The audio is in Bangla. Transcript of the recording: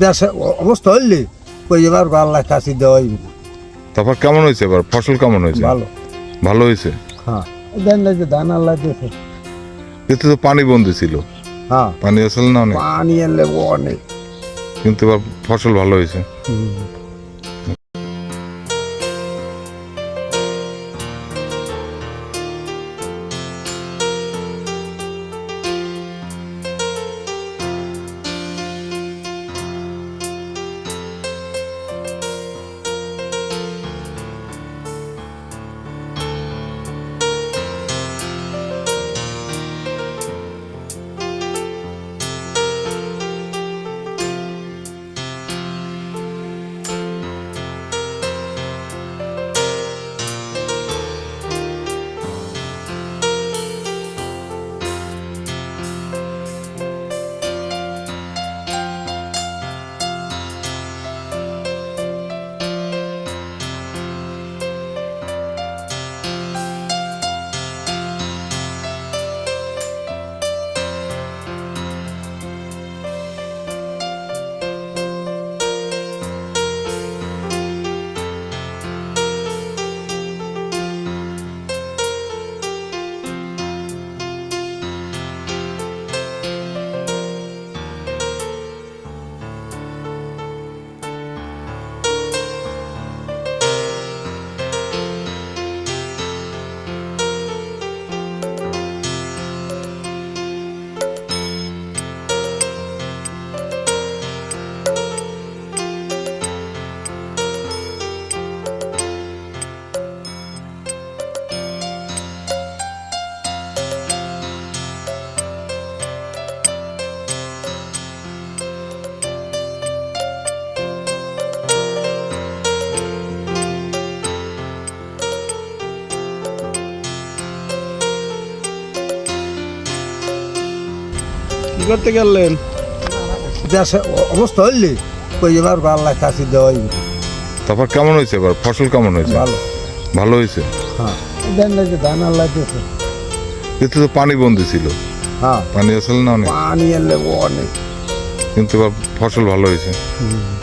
দেশে অবস্থা হইলে ওই এবার আল্লাহ কাছে দেওয়াই তারপর কেমন হয়েছে এবার? ফসল কেমন হয়েছে? ভালো। ভালো হয়েছে? হ্যাঁ। দেন না যে ধান আল্লাহ দিয়েছে এতে তো পানি বন্ধ ছিল। হ্যাঁ। পানি আসলে না অনেক? পানি এলে অনেক। কিন্তু এবার ফসল ভালো হয়েছে। কি করতে গেলেন? দেশে অবস্থা হইলে কই এবার আল্লাহ কাছে দেওয়াই। তারপর কেমন হয়েছে এবার? ফসল কেমন হয়েছে? ভালো। ভালো হয়েছে? হ্যাঁ। দেন যে ধান আল্লাহ দিয়েছে এতে তো পানি বন্দি ছিল। হ্যাঁ। পানি আসলে না অনেক? পানি এলে অনেক। কিন্তু এবার ফসল ভালো হয়েছে। হুম।